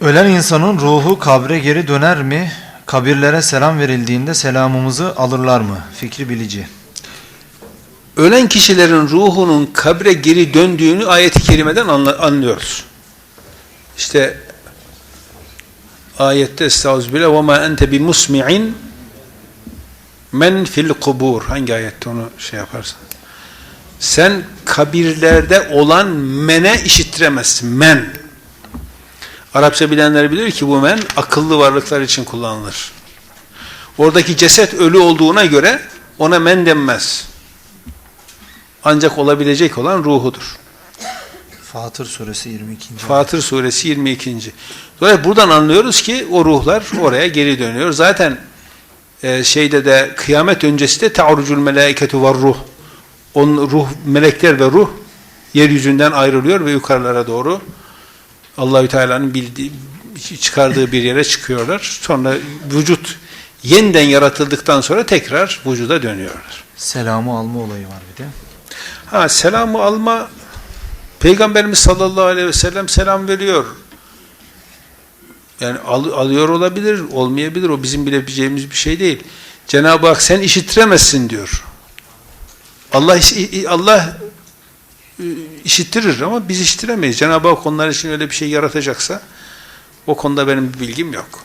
Ölen insanın ruhu kabre geri döner mi? Kabirlere selam verildiğinde selamımızı alırlar mı? Fikri Bilici. Ölen kişilerin ruhunun kabre geri döndüğünü ayet-i kerimeden anlıyoruz. İşte ayette estağfirullah ve ma ente bi musmi'in men fil kubur hangi ayette onu şey yaparsan sen kabirlerde olan mene işittiremezsin men Arapça bilenler bilir ki bu men akıllı varlıklar için kullanılır oradaki ceset ölü olduğuna göre ona men denmez ancak olabilecek olan ruhudur Fatır suresi 22. ayet. Fatır suresi 22. Dolayısıyla buradan anlıyoruz ki o ruhlar oraya geri dönüyor. Zaten e, şeyde de kıyamet öncesi de ta'rucul melaiketu var ruh. Onun ruh melekler ve ruh yeryüzünden ayrılıyor ve yukarılara doğru Allahü Teala'nın bildiği çıkardığı bir yere çıkıyorlar. Sonra vücut yeniden yaratıldıktan sonra tekrar vücuda dönüyorlar. Selamı alma olayı var bir de. Ha selamı alma Peygamberimiz sallallahu aleyhi ve sellem selam veriyor. Yani al- alıyor olabilir, olmayabilir. O bizim bilebileceğimiz bir şey değil. Cenab-ı Hak sen işittiremezsin diyor. Allah Allah işittirir ama biz işittiremeyiz. Cenab-ı Hak onlar için öyle bir şey yaratacaksa o konuda benim bir bilgim yok.